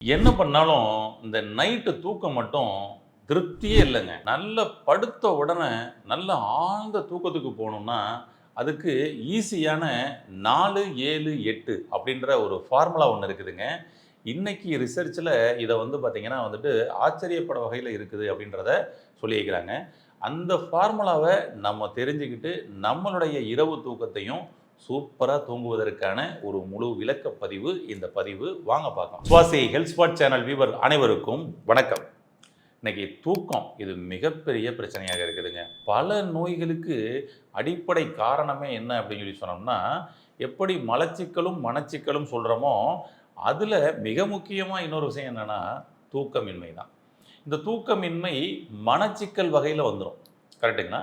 என்ன பண்ணாலும் இந்த நைட்டு தூக்கம் மட்டும் திருப்தியே இல்லைங்க. நல்ல படுத்த உடனே நல்ல ஆழ்ந்த தூக்கத்துக்கு போகணும்னா அதுக்கு ஈஸியான நாலு ஏழு எட்டு அப்படின்ற ஒரு ஃபார்முலா ஒன்று இருக்குதுங்க. இன்னைக்கு ரிசர்ச்சில் இதை வந்து பார்த்திங்கன்னா வந்துட்டு ஆச்சரியப்பட வகையில் இருக்குது அப்படின்றத சொல்லியிருக்கிறாங்க. அந்த ஃபார்முலாவை நம்ம தெரிஞ்சுக்கிட்டு நம்மளுடைய இரவு தூக்கத்தையும் சூப்பராக தூங்குவதற்கான ஒரு முழு விளக்க பதிவு இந்த பதிவு. வாங்க பார்க்கலாம். Swasi health spot channel viewer அனைவருக்கும் வணக்கம். இன்னைக்கு தூக்கம் இது மிகப்பெரிய பிரச்சனையாக இருக்குதுங்க. பல நோய்களுக்கு அடிப்படை காரணமே என்ன அப்படின்னு சொல்லி சொன்னோம்னா எப்படி மலச்சிக்கலும் மனச்சிக்கலும் சொல்கிறோமோ அதில் மிக முக்கியமாக இன்னொரு விஷயம் என்னென்னா தூக்கமின்மை தான் இந்த தூக்கமின்மை மனச்சிக்கல் வகையில் வந்துடும் கரெக்டுங்களா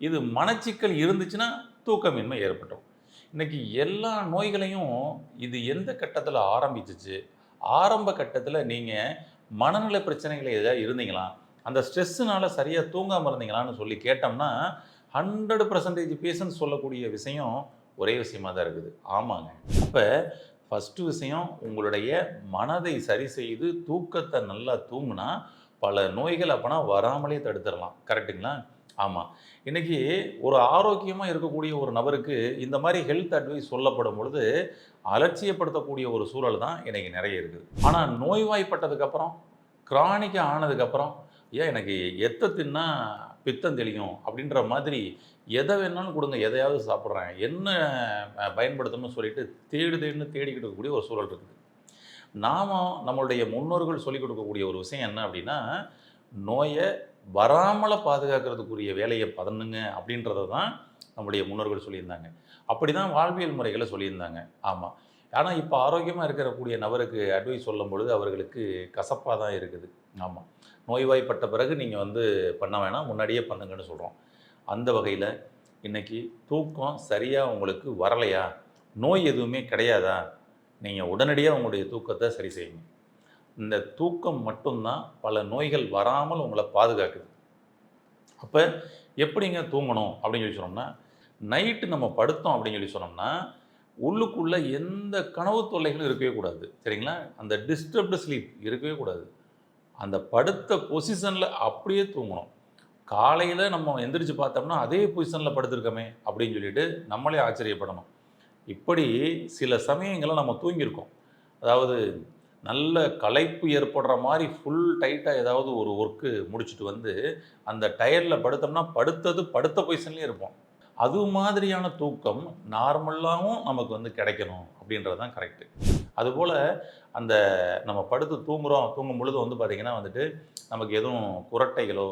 இது மனச்சிக்கல் இருந்துச்சுன்னா தூக்கமின்மை ஏற்பட்டுரும். இன்றைக்கி எல்லா நோய்களையும் இது எந்த கட்டத்தில் ஆரம்பிச்சிச்சு? ஆரம்ப கட்டத்தில் நீங்கள் மனநல பிரச்சனைகள் ஏதாவது இருந்தீங்களா? அந்த ஸ்ட்ரெஸ்ஸுனால சரியாக தூங்காமல் இருந்தீங்களான்னு சொல்லி கேட்டோம்னா ஹண்ட்ரட் பர்சன்டேஜ் பேஷன்ஸ் சொல்லக்கூடிய விஷயம் ஒரே விஷயமா தான் இருக்குது. ஆமாங்க. இப்போ ஃபஸ்ட்டு விஷயம் உங்களுடைய மனதை சரி செய்து தூக்கத்தை நல்லா தூங்குனா பல நோய்கள் அப்போனா வராமலே தடுத்துடலாம். கரெக்டுங்களா ஆமாம் இன்றைக்கி ஒரு ஆரோக்கியமாக இருக்கக்கூடிய ஒரு நபருக்கு இந்த மாதிரி ஹெல்த் அட்வைஸ் சொல்லப்படும் பொழுது அலட்சியப்படுத்தக்கூடிய ஒரு சூழல் தான் இன்றைக்கி நிறைய இருக்குது ஆனால் நோய்வாய்ப்பட்டதுக்கப்புறம் கிரானிக்காக ஆனதுக்கப்புறம் ஏன் எனக்கு எத்தை தின்னா பித்தம் தெளியும்? அப்படின்ற மாதிரி எதை வேணாலும் கொடுங்க எதையாவது சாப்பிட்றேன் என்ன பயன்படுத்தணும்னு சொல்லிட்டு தேடு தேடுன்னு தேடிக்கிட்டு இருக்கக்கூடிய ஒரு சூழல் இருக்குது. நாம நம்மளுடைய முன்னோர்கள் சொல்லிக் கொடுக்கக்கூடிய ஒரு விஷயம் என்ன அப்படின்னா நோயை வராமல பாதுகாக்கிறதுக்குரிய வேலையை பதனுங்க அப்படின்றத தான் நம்முடைய முன்னோர்கள் சொல்லியிருந்தாங்க. அப்படி தான் வாழ்வியல் முறைகளை சொல்லியிருந்தாங்க. ஆமாம் ஆனால் இப்போ ஆரோக்கியமாக இருக்கக்கூடிய நபருக்கு அட்வைஸ் சொல்லும் பொழுது அவர்களுக்கு கசப்பாக தான் இருக்குது. ஆமாம் நோய்வாய்ப்பட்ட பிறகு நீங்கள் வந்து பண்ண வேணாம் முன்னாடியே பண்ணுங்கன்னு சொல்கிறோம் அந்த வகையில் இன்றைக்கி தூக்கம் சரியாக உங்களுக்கு வரலையா? நோய் எதுவுமே கிடையாதா? நீங்கள் உடனடியாக உங்களுடைய தூக்கத்தை சரி செய்யுங்க. இந்த தூக்கம் மட்டும்தான் பல நோய்கள் வராமல் உங்களை பாதுகாக்குது. அப்போ எப்படிங்க தூங்கணும் அப்படின்னு சொல்லி சொன்னோம்னா நைட்டு நம்ம படுத்தோம் அப்படின்னு சொல்லி சொன்னோம்னா உள்ளுக்குள்ளே எந்த கனவு தொல்லைகளும் இருக்கவே கூடாது. சரிங்களா? அந்த டிஸ்டர்ப்டு ஸ்லீப் இருக்கவே கூடாது. அந்த படுத்த பொசிஷனில் அப்படியே தூங்கணும். காலையில் நம்ம எந்திரிச்சு பார்த்தோம்னா அதே பொசிஷனில் படுத்திருக்கோமே அப்படின்னு சொல்லிட்டு நம்மளே ஆச்சரியப்படணும். இப்படி சில சமயங்களில் நம்ம தூங்கியிருக்கோம். அதாவது நல்ல களைப்பு ஏற்படுற மாதிரி ஃபுல் டைட்டாக ஏதாவது ஒரு ஒர்க்கு முடிச்சுட்டு வந்து அந்த டயரில் படுத்தோம்னா படுத்தது படுத்த பொசிஷன்லேயே இருப்போம். அது மாதிரியான தூக்கம் நார்மலாகவும் நமக்கு வந்து கிடைக்கணும் அப்படின்றது தான் கரெக்டு அதுபோல் அந்த நம்ம படுத்து தூங்குறோம் தூங்கும் பொழுது வந்து பார்த்திங்கன்னா வந்துட்டு நமக்கு எதுவும் குரட்டைகளோ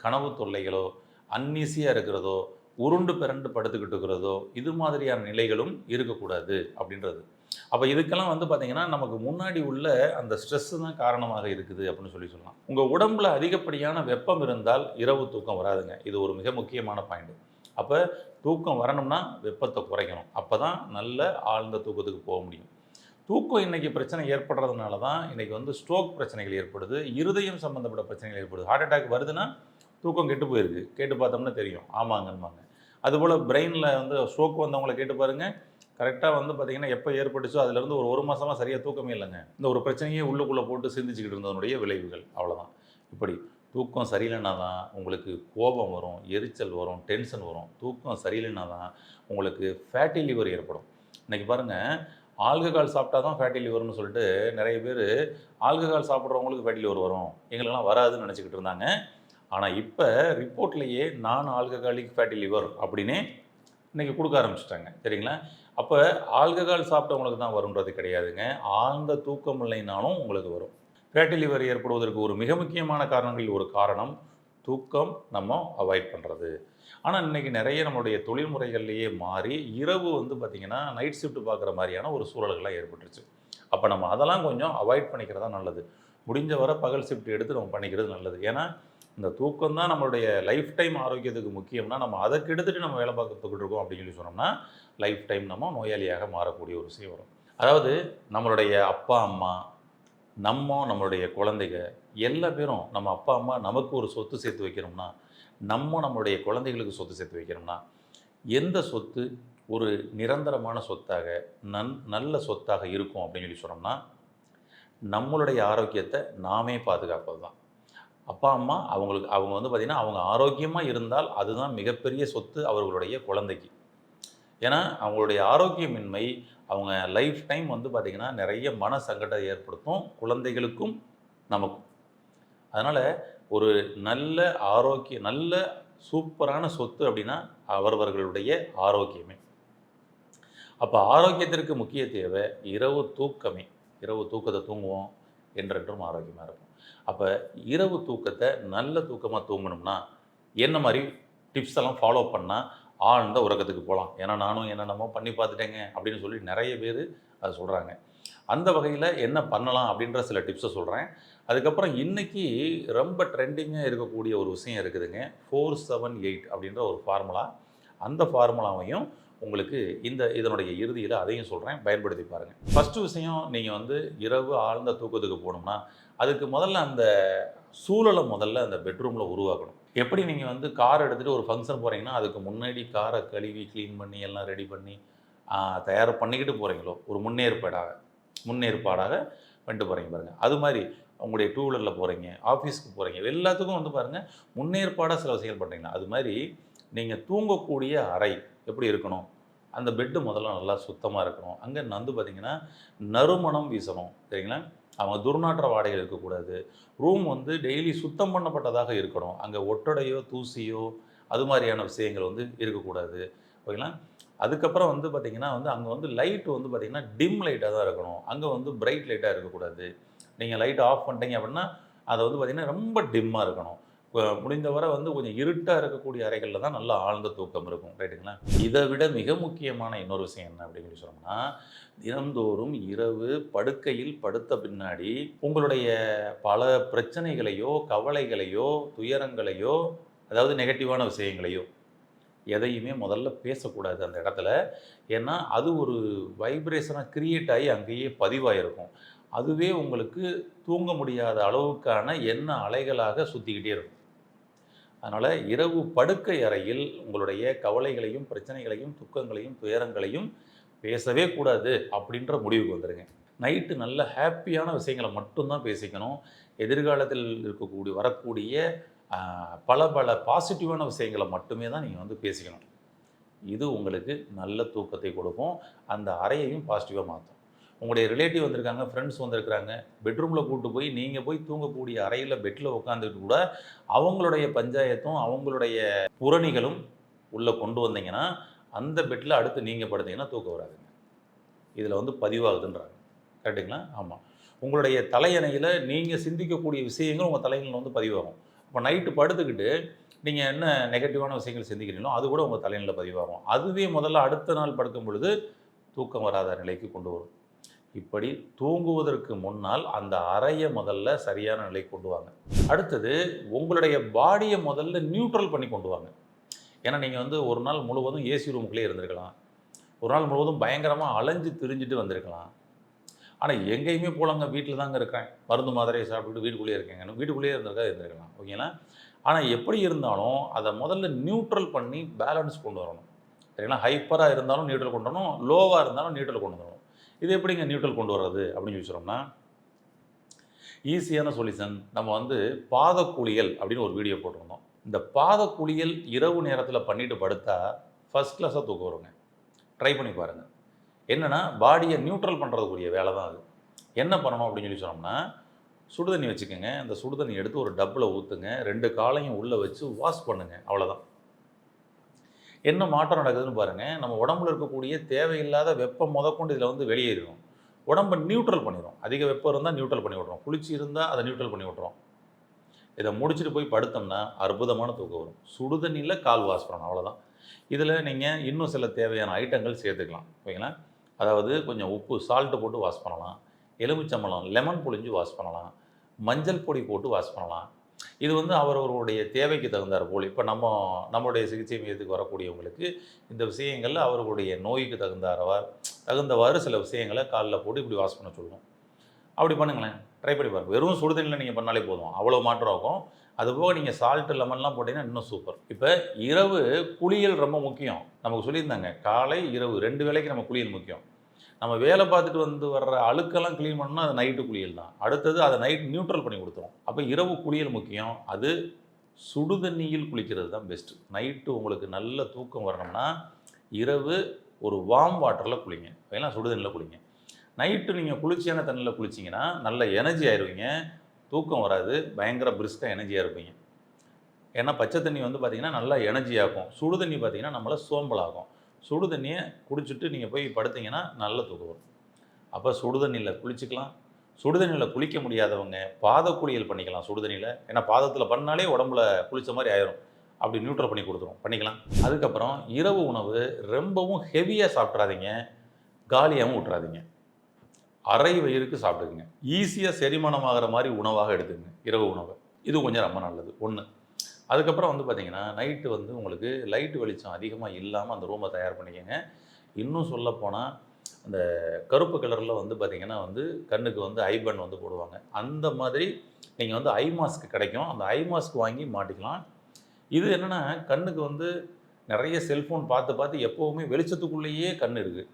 கனவு தொல்லைகளோ அன்னீசியாக இருக்கிறதோ உருண்டு பிறண்டு படுத்துக்கிட்டு இருக்கிறதோ இது மாதிரியான நிலைகளும் இருக்கக்கூடாது அப்படின்றது. அப்போ இதுக்கெல்லாம் வந்து பார்த்தீங்கன்னா நமக்கு முன்னாடி உள்ள அந்த ஸ்ட்ரெஸ்ஸு தான் காரணமாக இருக்குது அப்படின்னு சொல்லி சொல்லலாம். உங்கள் உடம்புல அதிகப்படியான வெப்பம் இருந்தால் இரவு தூக்கம் வராதுங்க. இது ஒரு மிக முக்கியமான பாயிண்ட் அப்போ தூக்கம் வரணும்னா வெப்பத்தை குறைக்கணும். அப்போ தான் நல்ல ஆழ்ந்த தூக்கத்துக்கு போக முடியும். தூக்கம் இன்றைக்கி பிரச்சனை ஏற்படுறதுனால தான் இன்னைக்கு வந்து ஸ்ட்ரோக் பிரச்சனைகள் ஏற்படுது. இருதயம் சம்மந்தப்பட்ட பிரச்சனைகள் ஏற்படுது. ஹார்ட் அட்டாக் வருதுன்னா தூக்கம் கெட்டு போயிருக்கு. கேட்டு பார்த்தோம்னா தெரியும். ஆமாங்கன்பாங்க அதுபோல் பிரெயினில் வந்து ஸ்ட்ரோக் வந்தவங்களை கேட்டு பாருங்கள் கரெக்டாக வந்து பார்த்தீங்கன்னா எப்போ ஏற்பட்டுச்சோ அதுலேருந்து ஒரு ஒரு மாதமாக சரியாக தூக்கமே இல்லைங்க. இந்த ஒரு பிரச்சனையே உள்ளுக்குள்ளே போட்டு சிந்திச்சுக்கிட்டு இருந்ததனுடைய விளைவுகள். அவ்வளோதான் இப்படி தூக்கம் சரியில்லைனா தான் உங்களுக்கு கோபம் வரும் எரிச்சல் வரும் டென்ஷன் வரும். தூக்கம் சரியில்லைனா தான் உங்களுக்கு ஃபேட்டி லிவர் ஏற்படும். இன்றைக்கி பாருங்கள் ஆல்கஹால் சாப்பிட்டா தான் ஃபேட்டி லிவர்னு சொல்லிட்டு நிறைய பேர் ஆல்கஹால் சாப்பிட்றவங்களுக்கு ஃபேட்டி லிவர் வரும். எங்களுக்கெல்லாம் வராதுன்னு நினச்சிக்கிட்டு இருந்தாங்க. ஆனால் இப்போ ரிப்போர்ட்லேயே நான் ஆல்கஹாலிக் ஃபேட்டி லிவர் அப்படின்னே இன்றைக்கி கொடுக்க ஆரம்பிச்சிட்டாங்க. சரிங்களா? அப்போ ஆல்கஹால் சாப்பிட்டவங்களுக்கு தான் வருன்றது கிடையாதுங்க. ஆழ்ந்த தூக்கம் இல்லைனாலும் உங்களுக்கு வரும். ஃபேட்டி லிவர் ஏற்படுவதற்கு ஒரு மிக முக்கியமான காரணங்களில் ஒரு காரணம் தூக்கம் நம்ம அவாய்ட் பண்ணுறது ஆனால் இன்றைக்கி நிறைய நம்மளுடைய தொழில்முறைகள்லேயே மாறி இரவு வந்து பார்த்திங்கன்னா நைட் ஷிஃப்ட் பார்க்குற மாதிரியான ஒரு சூழல்கள்லாம் ஏற்பட்டுருச்சு. அப்போ நம்ம அதெல்லாம் கொஞ்சம் அவாய்ட் பண்ணிக்கிறதா நல்லது. முடிஞ்ச வரை பகல் ஷிஃப்ட் எடுத்து நம்ம பண்ணிக்கிறது நல்லது. ஏன்னா இந்த தூக்கம் தான் நம்மளுடைய லைஃப் டைம் ஆரோக்கியத்துக்கு முக்கியம்னா நம்ம அதை கெடுத்துட்டு நம்ம வேலை பார்க்கறதுக்கு இருக்கோம் அப்படின்னு சொல்லி சொன்னோம்னா லைஃப் டைம் நம்ம நோயாளியாக மாறக்கூடிய ஒரு விஷயம் வரும். அதாவது நம்மளுடைய அப்பா அம்மா நம்ம நம்மளுடைய குழந்தைங்க எல்லா பேரும் நம்ம அப்பா அம்மா நமக்கு ஒரு சொத்து சேர்த்து வைக்கணும்னா நம்ம நம்மளுடைய குழந்தைகளுக்கு சொத்து சேர்த்து வைக்கணும்னா எந்த சொத்து ஒரு நிரந்தரமான சொத்தாக நன் நல்ல சொத்தாக இருக்கும் அப்படின்னு சொல்லி சொன்னோம்னா நம்மளுடைய ஆரோக்கியத்தை நாமே பாதுகாப்பது தான் அப்பா அம்மா அவங்களுக்கு அவங்க வந்து பார்த்திங்கன்னா அவங்க ஆரோக்கியமாக இருந்தால் அதுதான் மிகப்பெரிய சொத்து அவர்களுடைய குழந்தைக்கு. ஏன்னா அவங்களுடைய ஆரோக்கியமின்மை அவங்க லைஃப் டைம் வந்து பார்த்திங்கன்னா நிறைய மன சங்கடத்தை ஏற்படுத்தும் குழந்தைகளுக்கும் நமக்கும். அதனால் ஒரு நல்ல ஆரோக்கிய நல்ல சூப்பரான சொத்து அப்படின்னா அவரவர்களுடைய ஆரோக்கியமே. அப்போ ஆரோக்கியத்திற்கு முக்கிய தேவை இரவு தூக்கமே. இரவு தூக்கத்தை தூங்குவோம் என்றென்றும் ஆரோக்கியமாக இருக்கும் அப்போ இரவு தூக்கத்தை நல்ல தூக்கமாக தூங்கணும்னா என்ன மாதிரி டிப்ஸ் எல்லாம் ஃபாலோ பண்ணால் ஆழ்ந்த உறக்கத்துக்கு போகலாம் ஏன்னா நானும் என்னென்னமோ பண்ணி பார்த்துட்டேங்க அப்படின்னு சொல்லி நிறைய பேர் அதை சொல்கிறாங்க அந்த வகையில் என்ன பண்ணலாம் அப்படின்ற சில டிப்ஸை சொல்கிறேன் அதுக்கப்புறம் இன்றைக்கி ரொம்ப ட்ரெண்டிங்காக இருக்கக்கூடிய ஒரு விஷயம் இருக்குதுங்க. ஃபோர் செவன் எயிட் அப்படின்ற ஒரு ஃபார்முலா அந்த ஃபார்முலாவையும் உங்களுக்கு இந்த இதனுடைய இறுதியில் அதையும் சொல்கிறேன் பயன்படுத்தி பாருங்கள் ஃபஸ்ட்டு விஷயம் நீங்கள் வந்து இரவு ஆழ்ந்த தூக்கத்துக்கு போகணும்னா அதுக்கு முதல்ல அந்த சூழலை முதல்ல அந்த பெட்ரூமில் உருவாக்கணும். எப்படி நீங்கள் வந்து கார் எடுத்துகிட்டு ஒரு ஃபங்க்ஷன் போகிறீங்கன்னா அதுக்கு முன்னாடி காரை கழுவி க்ளீன் பண்ணி எல்லாம் ரெடி பண்ணி தயார் பண்ணிக்கிட்டு போகிறீங்களோ ஒரு முன்னேற்பாடாக முன்னேற்பாடாக பண்ணிட்டு போகிறீங்க பாருங்கள் அது மாதிரி உங்களுடைய டூ வீலரில் போகிறீங்க ஆஃபீஸ்க்கு போகிறீங்க எல்லாத்துக்கும் வந்து பாருங்கள் முன்னேற்பாடாக சில விஷயங்கள் பண்ணுறீங்களா அது மாதிரி நீங்கள் தூங்கக்கூடிய அறை எப்படி இருக்கணும்? அந்த பெட்டு முதல்ல நல்லா சுத்தமாக இருக்கணும். அங்கே வந்து பார்த்திங்கன்னா நறுமணம் வீசணும். சரிங்களா? அவங்க துர்நாற்ற வாடைகள் இருக்கக்கூடாது. ரூம் வந்து டெய்லி சுத்தம் பண்ணப்பட்டதாக இருக்கணும். அங்கே ஒட்டடையோ தூசியோ அது மாதிரியான விஷயங்கள் வந்து இருக்கக்கூடாது. ஓகேங்களா? அதுக்கப்புறம் வந்து பார்த்திங்கன்னா வந்து அங்கே வந்து லைட் வந்து பார்த்திங்கன்னா டிம் லைட்டாக தான் இருக்கணும். அங்கே வந்து பிரைட் லைட்டாக இருக்கக்கூடாது. நீங்கள் லைட் ஆஃப் பண்ணிட்டீங்க அப்படின்னா அதை வந்து பார்த்திங்கன்னா ரொம்ப டிம்மாக இருக்கணும். முடிந்தவரை வந்து கொஞ்சம் இருட்டாக இருக்கக்கூடிய அறைகளில் தான் நல்லா ஆழ்ந்த தூக்கம் இருக்கும். ரைட்டுங்களா இதை விட மிக முக்கியமான இன்னொரு விஷயம் என்ன அப்படின்னு சொல்லி சொன்னோம்னா தினந்தோறும் இரவு படுக்கையில் படுத்த பின்னாடி உங்களுடைய பல பிரச்சனைகளையோ கவலைகளையோ துயரங்களையோ அதாவது நெகட்டிவான விஷயங்களையோ எதையுமே முதல்ல பேசக்கூடாது அந்த இடத்துல. ஏன்னா அது ஒரு வைப்ரேஷனாக கிரியேட் ஆகி அங்கேயே பதிவாயிருக்கும். அதுவே உங்களுக்கு தூங்க முடியாத அளவுக்கான எண்ண அலைகளாக சுற்றிக்கிட்டே இருக்கும். அதனால் இரவு படுக்கை அறையில் உங்களுடைய கவலைகளையும் பிரச்சனைகளையும் துக்கங்களையும் துயரங்களையும் பேசவே கூடாது அப்படின்ற முடிவுக்கு வந்துடுங்க நைட்டு நல்ல ஹாப்பியான விஷயங்களை மட்டும்தான் பேசிக்கணும். எதிர்காலத்தில் இருக்கக்கூடிய வரக்கூடிய பல பல பாசிட்டிவான விஷயங்களை மட்டுமே தான் நீங்கள் வந்து பேசிக்கணும். இது உங்களுக்கு நல்ல தூக்கத்தை கொடுக்கும். அந்த அறையையும் பாசிட்டிவாக மாற்றும். உங்களுடைய ரிலேட்டிவ் வந்திருக்காங்க ஃப்ரெண்ட்ஸ் வந்திருக்கிறாங்க பெட்ரூமில் கூட்டு போய் நீங்கள் போய் தூங்கக்கூடிய அறையில் பெட்டில் உட்காந்துக்கிட்டு கூட அவங்களுடைய பஞ்சாயத்தும் அவங்களுடைய புரணிகளும் உள்ளே கொண்டு வந்தீங்கன்னா அந்த பெட்டில் அடுத்து நீங்கள் படுத்தீங்கன்னா தூக்கம் வராதுங்க. இதில் வந்து பதிவாகுதுன்றாங்க. கரெக்டுங்களா ஆமாம் உங்களுடைய தலையணையில் நீங்கள் சிந்திக்கக்கூடிய விஷயங்கள் உங்கள் தலையணையில் வந்து பதிவாகும். இப்போ நைட்டு படுத்துக்கிட்டு நீங்கள் என்ன நெகட்டிவான விஷயங்கள் சிந்திக்கிறீங்களோ அது கூட உங்கள் தலையணையில் பதிவாகும். அதுவே முதல்ல அடுத்த நாள் படுக்கும் பொழுது தூக்கம் வராத நிலைக்கு கொண்டு வரும். இப்படி தூங்குவதற்கு முன்னால் அந்த அறையை முதல்ல சரியான நிலை கொண்டு வாங்க. அடுத்தது உங்களுடைய பாடியை முதல்ல நியூட்ரல் பண்ணி கொண்டு வாங்க. ஏன்னா நீங்கள் வந்து ஒரு நாள் முழுவதும் ஏசி ரூமுக்குள்ளே இருந்திருக்கலாம். ஒரு நாள் முழுவதும் பயங்கரமாக அலைஞ்சு திரிஞ்சுட்டு வந்திருக்கலாம். ஆனால் எங்கேயுமே போலங்க வீட்டில் தாங்க இருக்கிறேன். மருந்து மாத்திரையை சாப்பிட்டுட்டு வீட்டுக்குள்ளேயே இருக்கேங்க. வீட்டுக்குள்ளேயே இருந்திருக்கா இருந்திருக்கலாம். ஓகேங்களா? ஆனால் எப்படி இருந்தாலும் அதை முதல்ல நியூட்ரல் பண்ணி பேலன்ஸ் கொண்டு வரணும். சரிங்களா? ஹைப்பராக இருந்தாலும் நியூட்ரல் கொண்டு வரணும் லோவாக இருந்தாலும் நியூட்ரல் கொண்டு வரணும். இது எப்படிங்க நியூட்ரல் கொண்டு வர்றது அப்படின்னு சொல்லி சொன்னோம்னா ஈஸியான சொல்யூஷன் நம்ம வந்து பாத குளியல் அப்படின்னு ஒரு வீடியோ போட்டிருந்தோம். இந்த பாத குளியல் இரவு நேரத்தில் பண்ணிட்டு படுத்தா ஃபர்ஸ்ட் கிளாஸாக தூக்கம் வருங்க. ட்ரை பண்ணி பாருங்கள் என்னென்னா பாடியை நியூட்ரல் பண்ணுறதுக்குரிய வேலை தான் அது. என்ன பண்ணணும் அப்படின்னு சொல்லி சொன்னோம்னா சுடுதண்ணி வச்சுக்கோங்க. அந்த சுடுதண்ணி எடுத்து ஒரு டப்பில் ஊற்றுங்க ரெண்டு காலையும் உள்ளே வச்சு வாஷ் பண்ணுங்கள் அவ்வளோதான் என்ன மாற்றம் நடக்குதுன்னு பாருங்கள் நம்ம உடம்புல இருக்கக்கூடிய தேவையில்லாத வெப்பம் முதற்கொண்டு இதில் வந்து வெளியேறிடும். உடம்பை நியூட்ரல் பண்ணிடும் அதிக வெப்பம் இருந்தால் நியூட்ரல் பண்ணி விட்றோம் குளிச்சு இருந்தால் அதை நியூட்ரல் பண்ணி விட்றோம் இதை முடிச்சுட்டு போய் படுத்தோம்னா அற்புதமான தூக்கம் வரும். சுடுதண்ணியில் கால் வாஷ் பண்ணணும் அவ்வளோதான் இதில் நீங்கள் இன்னும் சில தேவையான ஐட்டங்கள் சேர்த்துக்கலாம். ஓகேங்களா? அதாவது கொஞ்சம் உப்பு சால்ட்டு போட்டு வாஷ் பண்ணலாம். எலுமிச்சம்பழம் லெமன் புழிஞ்சு வாஷ் பண்ணலாம். மஞ்சள் பொடி போட்டு வாஷ் பண்ணலாம். இது வந்து அவரவருடைய தேவைக்கு தகுந்தார் போல். இப்போ நம்ம நம்மளுடைய சிகிச்சை மையத்துக்கு வரக்கூடியவங்களுக்கு இந்த விஷயங்களில் அவர்களுடைய நோய்க்கு தகுந்தாரவா தகுந்தவாறு சில விஷயங்களை காலில் போட்டு இப்படி வாஷ் பண்ண சொல்லுவோம். அப்படி பண்ணுங்களேன். ட்ரை பண்ணி பாருங்கள் வெறும் சுடுதண்ணியில் நீங்கள் பண்ணாலே போதும். அவ்வளோ மாற்றம் இருக்கும் அதுபோக நீங்கள் சால்ட்டு லெமன்லாம் போட்டிங்கன்னா இன்னும் சூப்பர் இப்போ இரவு குளியல் ரொம்ப முக்கியம். நமக்கு சொல்லியிருந்தாங்க காலை இரவு ரெண்டு வேளைக்கு நம்ம குளியல் முக்கியம். நம்ம வேலை பார்த்துட்டு வந்து வர்ற அழுக்கெல்லாம் க்ளீன் பண்ணால் அது நைட்டு குளியல் தான். அடுத்தது அதை நைட் நியூட்ரல் பண்ணி கொடுத்துரும். அப்போ இரவு குளியல் முக்கியம். அது சுடு தண்ணியில் குளிக்கிறது தான் பெஸ்ட்டு நைட்டு உங்களுக்கு நல்ல தூக்கம் வரணும்னா இரவு ஒரு வார்ம் வாட்டரில் குளிங்க. இல்லைனா சுடு தண்ணியில் குளிங்க. நைட்டு நீங்கள் குளிர்ச்சியான தண்ணியில் குளிச்சிங்கன்னா நல்ல எனர்ஜி ஆயிடுவீங்க தூக்கம் வராது. பயங்கர பிரிஸ்காக எனர்ஜியாக இருப்பீங்க. ஏன்னா பச்சை தண்ணி வந்து பார்த்தீங்கன்னா நல்லா எனர்ஜி ஆகும். சுடு தண்ணி பார்த்தீங்கன்னா நம்மளை சோம்பலாகும். சுடு தண்ணியை குடிச்சிட்டு நீங்கள் போய் படுத்தீங்கன்னா நல்ல தூக்கம் வரும். அப்போ சுடுதண்ணியில் குளிச்சுக்கலாம். சுடுதண்ணியில் குளிக்க முடியாதவங்க பாத குளியல் பண்ணிக்கலாம் சுடுதண்ணியில் ஏன்னா பாதத்தில் பண்ணாலே உடம்புல குளித்த மாதிரி ஆயிரும். அப்படி நியூட்ரல் பண்ணி கொடுத்துரும். பண்ணிக்கலாம். அதுக்கப்புறம் இரவு உணவு ரொம்பவும் ஹெவியாக சாப்பிட்றாதீங்க. காலியாகவும் விட்றாதீங்க அரை வயிறுக்கு சாப்பிட்டுக்குங்க. ஈஸியாக செரிமானமாகிற மாதிரி உணவாக எடுத்துக்கங்க. இரவு உணவு. இது கொஞ்சம் ரொம்ப நல்லது. ஒன்று அதுக்கப்புறம் வந்து பார்த்தீங்கன்னா நைட்டு வந்து உங்களுக்கு லைட் வெளிச்சம் அதிகமாக இல்லாமல் அந்த ரூமை தயார் பண்ணிக்கோங்க. இன்னும் சொல்லப்போனால் அந்த கருப்பு கலரில் வந்து பார்த்தீங்கன்னா வந்து கண்ணுக்கு வந்து ஐபன் வந்து போடுவாங்க. அந்த மாதிரி நீங்கள் வந்து ஐ மாஸ்க் கிடைக்கும். அந்த ஐ மாஸ்க் வாங்கி மாட்டிக்கலாம். இது என்னென்னா கண்ணுக்கு வந்து நிறைய செல்ஃபோன் பார்த்து பார்த்து எப்போவுமே வெளிச்சத்துக்குள்ளேயே கண் இருக்குது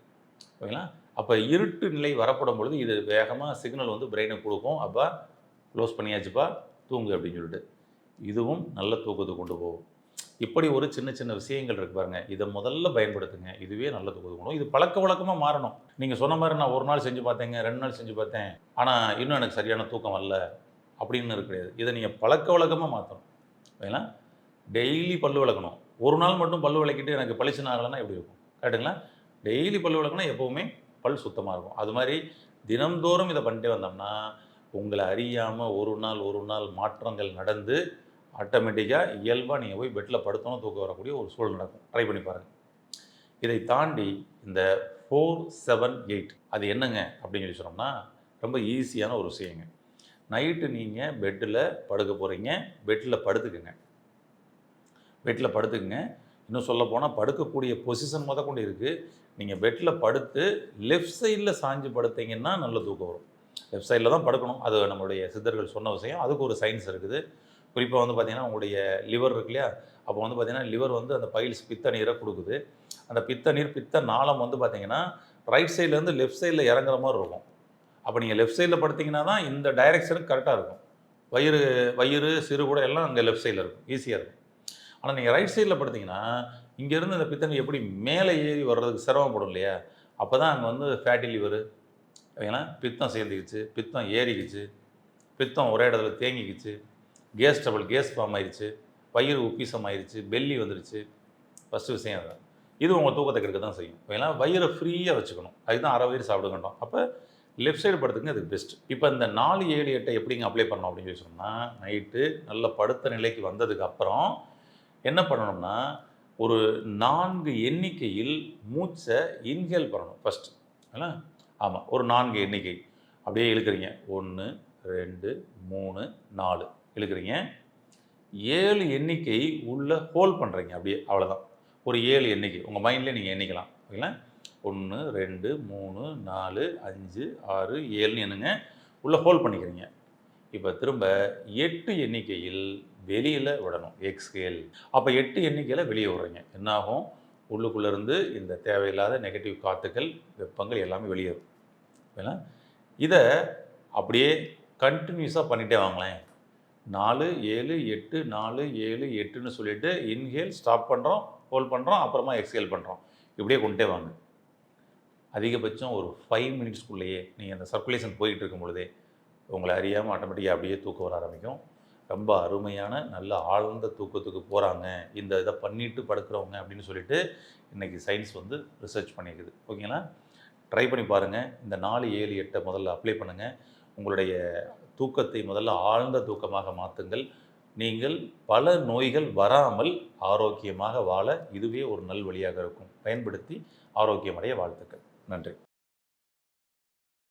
ஓகேங்களா? அப்போ இருட்டு நிலை வரப்படும் பொழுது இது வேகமாக சிக்னல் வந்து பிரெயினுக்கு கொடுக்கும். அப்போ க்ளோஸ் பண்ணியாச்சுப்பா தூங்கு அப்படின்னு சொல்லிட்டு. இதுவும் நல்ல தூக்கத்தை கொண்டு போகும். இப்படி ஒரு சின்ன சின்ன விஷயங்கள் இருக்கு பாருங்க. இதை முதல்ல பயன்படுத்துங்க. இதுவே நல்ல தூக்கத்தை கொண்டு போகும். இது பழக்க வழக்கமாக மாறணும். நீங்கள் சொன்ன மாதிரி நான் ஒரு நாள் செஞ்சு பார்த்தேங்க ரெண்டு நாள் செஞ்சு பார்த்தேன். ஆனால் இன்னும் எனக்கு சரியான தூக்கம் வரல அப்படின்னு கிடையாது. இதை நீங்கள் பழக்க வழக்கமாக மாற்றணும் ஏன்னா டெய்லி பல்லு விளக்கணும். ஒரு நாள் மட்டும் பல்லு விளக்கிட்டு எனக்கு பளிச்சுன்னு ஆகலைன்னா எப்படி இருக்கும்? கரெக்டுங்களா டெய்லி பல்லு விளக்குனா எப்போவுமே பல் சுத்தமாக இருக்கும். அது மாதிரி தினம்தோறும் இதை பண்ணிட்டே வந்தோம்னா உங்களை அறியாமல் ஒரு நாள் ஒரு நாள் மாற்றங்கள் நடந்து ஆட்டோமேட்டிக்காக இயல்பாக நீங்கள் போய் பெட்டில் படுத்தணும் தூக்கம் வரக்கூடிய ஒரு சூழல் நடக்கும். ட்ரை பண்ணி பாருங்கள் இதை தாண்டி இந்த ஃபோர் செவன் எயிட் அது என்னங்க அப்படின்னு சொல்லி சொன்னோம்னா ரொம்ப ஈஸியான ஒரு விஷயங்க. நைட்டு நீங்கள் பெட்டில் படுக்க போகிறீங்க பெட்டில் படுத்துக்குங்க. பெட்டில் படுத்துக்குங்க. இன்னும் சொல்ல போனால் படுக்கக்கூடிய பொசிஷன் முத கொண்டு இருக்குது நீங்கள் பெட்டில் படுத்து லெஃப்ட் சைடில் சாஞ்சு படுத்தீங்கன்னா நல்ல தூக்கம் வரும். லெஃப்ட் சைடில் தான் படுக்கணும். அது நம்மளுடைய சித்தர்கள் சொன்ன விஷயம். அதுக்கு ஒரு சயின்ஸ் இருக்குது. குறிப்பாக வந்து பார்த்திங்கன்னா உங்களுடைய லிவர் இருக்கு இல்லையா? அப்போ வந்து பார்த்திங்கன்னா லிவர் வந்து அந்த பைல்ஸ் பித்த நீரை கொடுக்குது. அந்த பித்த நீர் பித்த நாளம் வந்து பார்த்திங்கன்னா ரைட் சைட்லேருந்து லெஃப்ட் சைடில் இறங்குற மாதிரி இருக்கும். அப்போ நீங்கள் லெஃப்ட் சைடில் படுத்திங்கன்னா தான் இந்த டைரெக்ஷனுக்கு கரெக்டாக இருக்கும். வயிறு வயிறு சிறுகுடை எல்லாம் அங்கே லெஃப்ட் சைடில் இருக்கும். ஈஸியாக இருக்கும். ஆனால் நீங்கள் ரைட் சைடில் படுத்திங்கன்னா இங்கேருந்து இந்த பித்தனி எப்படி மேலே ஏறி வர்றதுக்கு சிரமப்படும் இல்லையா? அப்போ தான் அங்கே வந்து ஃபேட்டி லிவரு ஏன்னா பித்தம் சேர்ந்துக்கிச்சு பித்தம் ஏறிக்கிச்சு பித்தம் ஒரே இடத்துல தேங்கிக்கிச்சு. கேஸ் ட்ரபிள் கேஸ் ஃபார்ம் ஆயிடுச்சு வயிறு உப்பிசம் ஆயிடுச்சு பெல்லி வந்துடுச்சு ஃபஸ்ட்டு விஷயம் அதான் இது உங்கள் தூக்கத்தை கெடுக்க தான் செய்யும். ஏன்னா வயிறை ஃப்ரீயாக வச்சுக்கணும். அதுதான் அரை வயிறு சாப்பிடுங்கட்டோம் அப்போ லெஃப்ட் சைடு படுத்துங்க அதுக்கு பெஸ்ட் இப்போ இந்த நாலு ஏழு எட்டை எப்படிங்க அப்ளை பண்ணோம் அப்படின்னு சொல்லி சொன்னால் நைட்டு நல்ல படுத்த நிலைக்கு வந்ததுக்கு அப்புறம் என்ன பண்ணணும்னா ஒரு நான்கு எண்ணிக்கையில் மூச்சை இன்ஹேல் பண்ணணும் ஃபஸ்ட்டு ஏன்னா ஆமாம் ஒரு நான்கு எண்ணிக்கை. அப்படியே இழுக்கிறீங்க. ஒன்று ரெண்டு மூணு நாலு. இழுக்கிறீங்க. ஏழு எண்ணிக்கை உள்ள ஹோல் பண்ணுறீங்க அப்படியே அவ்வளோதான் ஒரு ஏழு எண்ணிக்கை. உங்கள் மைண்ட்லேயே நீங்கள் எண்ணிக்கலாம். ஓகேங்களா? ஒன்று ரெண்டு மூணு நாலு அஞ்சு ஆறு ஏழுன்னு என்னங்க உள்ளே ஹோல் பண்ணிக்கிறீங்க. இப்போ திரும்ப எட்டு எண்ணிக்கையில் வெளியில் விடணும். எக்ஸ்கேல் அப்போ எட்டு எண்ணிக்கையில் வெளியே விடுறீங்க. என்னாகும்? உள்ளுக்குள்ளேருந்து இந்த தேவையில்லாத நெகட்டிவ் காத்துக்கள் வெப்பங்கள் எல்லாமே வெளியேறும். ஓகேங்களா? இதை அப்படியே கண்டினியூஸாக பண்ணிகிட்டே வாங்களேன். நாலு ஏழு எட்டு நாலு ஏழு எட்டுன்னு சொல்லிட்டு இன்ஹேல் ஸ்டாப் பண்ணுறோம் ஹோல்ட் பண்ணுறோம் அப்புறமா எக்ஸ்ஹேல் பண்ணுறோம் இப்படியே கொண்டே வாங்க. அதிகபட்சம் ஒரு ஃபைவ் மினிட்ஸ்க்குள்ளேயே நீங்கள் அந்த சர்க்குலேஷன் போய்கிட்டு இருக்கும் பொழுதே உங்களை அறியாமல் ஆட்டோமேட்டிக்காக அப்படியே தூக்கம் வர ஆரம்பிக்கும். ரொம்ப அருமையான நல்ல ஆழ்ந்த தூக்கத்துக்கு போகிறாங்க இந்த இதை பண்ணிட்டு படுக்கிறவங்க அப்படின்னு சொல்லிட்டு இன்றைக்கி சயின்ஸ் வந்து ரிசர்ச் பண்ணியிருக்குது ஓகேங்களா ட்ரை பண்ணி பாருங்கள் இந்த நாலு ஏழு எட்டை முதல்ல அப்ளை பண்ணுங்கள் உங்களுடைய தூக்கத்தை முதல்ல ஆழ்ந்த தூக்கமாக மாற்றுங்கள் நீங்கள் பல நோய்கள் வராமல் ஆரோக்கியமாக வாழ இதுவே ஒரு நல் வழியாக இருக்கும். பயன்படுத்தி ஆரோக்கியமடைய வாழ்த்துக்கள். நன்றி.